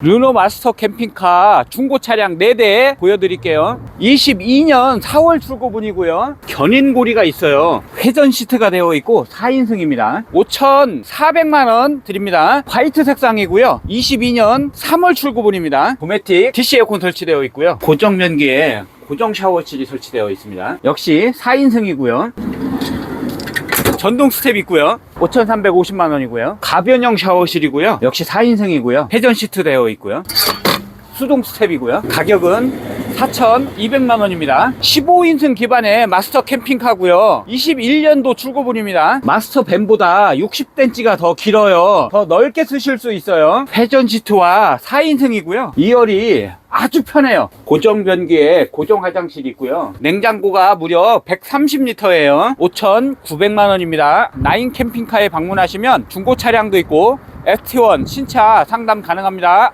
르노 마스터 캠핑카 중고 차량 4대 보여드릴게요. 22년 4월 출고분이고요. 견인고리가 있어요. 회전 시트가 되어 있고 4인승입니다. 5,400만원 드립니다. 화이트 색상이고요. 22년 3월 출고분입니다. 도메틱 DC 에어컨 설치되어 있고요. 고정 면기에 고정 샤워실이 설치되어 있습니다. 역시 4인승이고요. 전동 스텝 있고요. 5,350만 원이고요. 가변형 샤워실이고요. 역시 4인승이고요. 회전 시트 되어 있고요. 수동 스텝이고요. 가격은 4,200만 원입니다. 15인승 기반의 마스터 캠핑카고요. 21년도 출고분입니다. 마스터 밴보다 60cm가 더 길어요. 더 넓게 쓰실 수 있어요. 회전 시트와 4인승이고요. 2열이 아주 편해요. 고정 변기에 고정 화장실이 있고요. 냉장고가 무려 130리터예요. 5,900만 원입니다. 나인 캠핑카에 방문하시면 중고 차량도 있고 FT1 신차 상담 가능합니다.